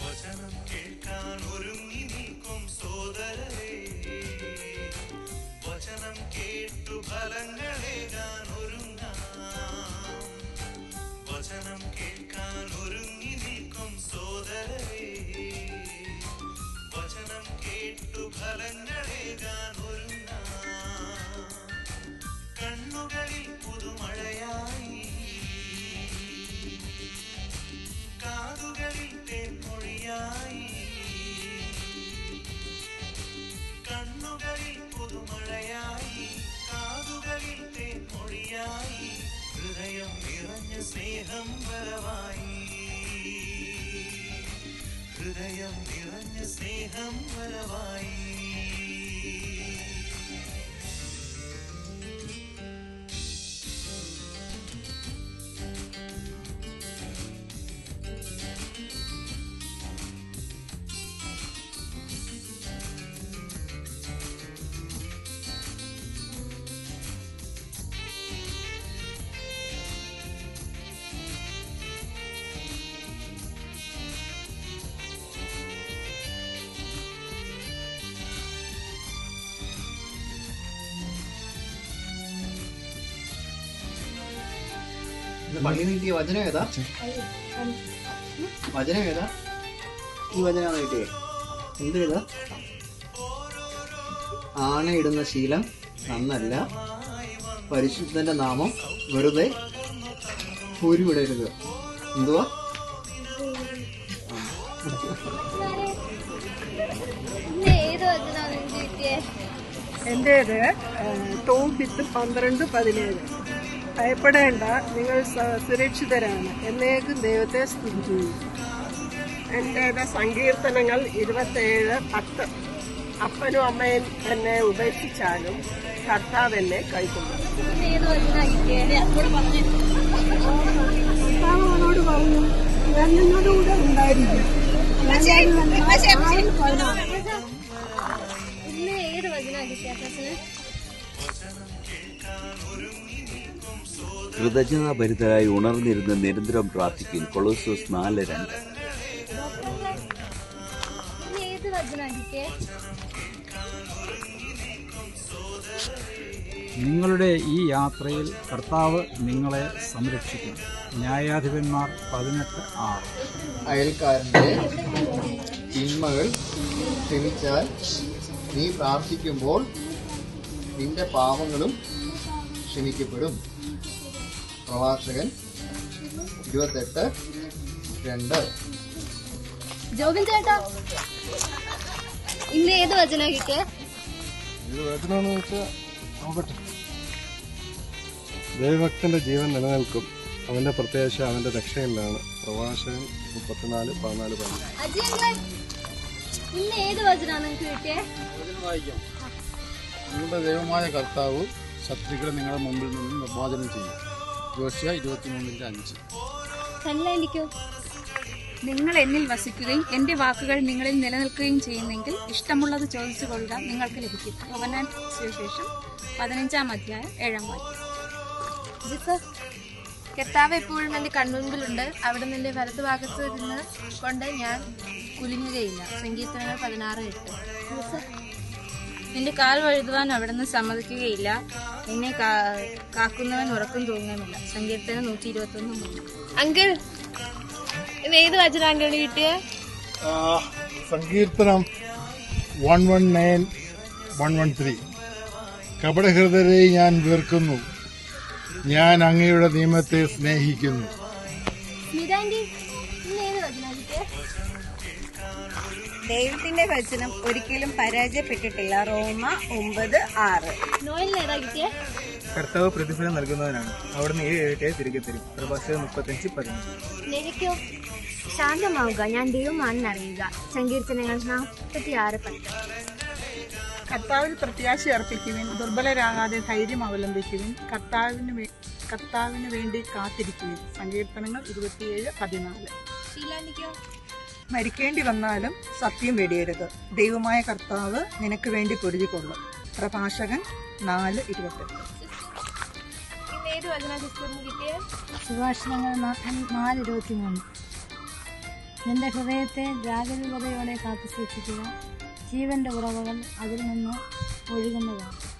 വചനം കേൾക്കാൻ നിൽക്കും സോദരരെ. വചനം കേട്ടു ഫലങ്ങളേകാൻ ഒരുങ്ങാം. വചനം കേൾക്കാൻ നിൽക്കും സോദരരെ. വചനം കേട്ടു ഫലങ്ങളേകാൻ ഒരുങ്ങാം. കണ്ണുകളിൽ തേൻമൊഴിയായി ഹൃദയം നിറഞ്ഞ സ്നേഹം വരവായി. ഹൃദയം നിറഞ്ഞ സ്നേഹം വരവായി. ഇത് പള്ളി നീട്ടിയ വചനം ഏതാ? വചനം ഏതാ? ഈ വചനമാണ് കിട്ടിയേ. എന്ത് ഏതാ? ആണയിടുന്ന ശീലം നന്നല്ല. പരിശുദ്ധന്റെ നാമം വെറുതെ ഉരുവിടരുത് എന്തുവാ? എന്റേത് വിത്ത് പന്ത്രണ്ട് പതിനേഴ്. ഭയപ്പെടേണ്ട. നിങ്ങൾ സുരക്ഷിതരാണ്. എന്നേക്കും ദൈവത്തെ സ്തുതി എന്റെ സങ്കീർത്തനങ്ങൾ ഇരുപത്തേഴ് പത്ത്. അപ്പനും അമ്മയും എന്നെ ഉപേക്ഷിച്ചാലും കർത്താവ് എന്നെ കഴിക്കുന്നു. ഇന്ന് ഏത് വചനാ കിട്ടിയേ കർത്താവ് പറഞ്ഞു ഞാൻ നിങ്ങളുടെ കൂടെ ഉണ്ടായിരിക്കും ഇന്ന് ഏത് വചനാ കിട്ടിയ അച്ഛന് കൃതജ്ഞതാഭരിതരായി ഉണർന്നിരുന്ന് നിരന്തരം പ്രാർത്ഥിക്കും. കൊളോസോസ് നാല് രണ്ട്. നിങ്ങളുടെ ഈ യാത്രയിൽ കർത്താവ് നിങ്ങളെ സംരക്ഷിക്കും. ന്യായാധിപന്മാർ പതിനെട്ട് ആറ്. അയൽക്കാരന്റെ തിന്മകൾ ക്ഷമിച്ചാൽ നീ പ്രാർത്ഥിക്കുമ്പോൾ നിന്റെ പാപങ്ങളും ക്ഷമിക്കപ്പെടും പ്രഭാഷകൻ ഇരുപത്തെട്ട് രണ്ട്. ജോബിൻ ചേട്ടാ ഇന്ന് ഏത് വചന കിട്ടിയേ? വെച്ചാൽ നോക്കട്ടെ ദൈവഭക്തന്റെ ജീവൻ നിലനിൽക്കും. അവന്റെ പ്രത്യാശ അവന്റെ രക്ഷയിലാണ്. പ്രഭാഷകൻ മുപ്പത്തിനാല് പതിനാല് പതിനാല് ദൈവമായ കർത്താവ് ശത്രുക്കളെ നിങ്ങളുടെ മുമ്പിൽ നിന്ന് നിർമ്മാർജനം ചെയ്യും. ജോഷ്യ ഇരുപത്തിമൂന്നിന്റെ അഞ്ച്. നിങ്ങൾ എന്നിൽ വസിക്കുകയും എന്റെ വാക്കുകൾ നിങ്ങളിൽ നിലനിൽക്കുകയും ചെയ്യുന്നെങ്കിൽ ഇഷ്ടമുള്ളത് ചോദിച്ചു കൊള്ളുക നിങ്ങൾക്ക് ലഭിക്കും. യോവന്നാൻ സുവിശേഷം പതിനഞ്ചാം അധ്യായം ഏഴാം വാക്യം. കെത്താവ് എപ്പോഴും എന്റെ കണ്ണുമ്പിലുണ്ട് അവിടെ നിന്റെ വലതുഭാഗത്ത് നിന്ന് കൊണ്ട് ഞാൻ കുലുങ്ങുകയില്ല. സങ്കീർത്തനങ്ങൾ പതിനാറ് എട്ട്. നിന്റെ കാൽ വഴുതുവാൻ അവിടെ നിന്ന് സമ്മതിക്കുകയില്ല. നിന്നെ കാ- കാക്കുന്നവൻ ഉറക്കം തോന്നുന്നില്ല സങ്കീർത്തനം നൂറ്റി ഇരുപത്തി ഒന്ന് അങ്കിൾ ഏത് വചന അങ്കിളിന് കിട്ടിയ? സങ്കീർത്തനം one one nine one one three. കപടഹൃദരെ ഞാൻ വീർക്കുന്നു ഞാൻ അങ്ങയുടെ നിയമത്തെ സ്നേഹിക്കുന്നു. ദൈവത്തിന്റെ വചനം ഒരിക്കലും പരാജയപ്പെട്ടിട്ടില്ല. റോമ ഒമ്പത് ആറ്. കർത്താവ് പ്രതിഫലം നൽകുന്നവനാണ്. അവിടുന്ന് ഏഴ് ഏഴ് തിരികെ തരും. പ്രഭാഷകൻ മുപ്പത്തഞ്ച് പതിനഞ്ച്. ശാന്തമാവുക. ഞാൻ ദൈവമാണെന്ന് അറിയുക സങ്കീർത്തനങ്ങൾ നാൽപ്പത്തി ആറ് പത്ത്. കർത്താവിൽ പ്രത്യാശ അർപ്പിക്കുവിൻ. ദുർബലരാകാതെ ധൈര്യം അവലംബിക്കുവിൻ. കർത്താവിന് കർത്താവിന് വേണ്ടി കാത്തിരിക്കുവിൻ. സങ്കീർത്തനങ്ങൾ ഇരുപത്തിയേഴ് പതിനാല്. ഷീലാൻഡിക്കോ മരിക്കേണ്ടി വന്നാലും സത്യം വെടിയരുത്. ദൈവമായ കർത്താവ് നിനക്ക് വേണ്ടി പൊരുതിക്കൊള്ളും. പ്രഭാഷകൻ നാല് ഇരുപത്തെട്ട്. സുഭാഷണങ്ങൾ നാല് നിന്റെ ഹൃദയത്തെ ജാഗരൂകതയോടെ കാത്തു സൂക്ഷിക്കുക ജീവന്റെ ഉറവകൾ അതിൽ നിന്ന് ഒഴുകുന്നതാണ്.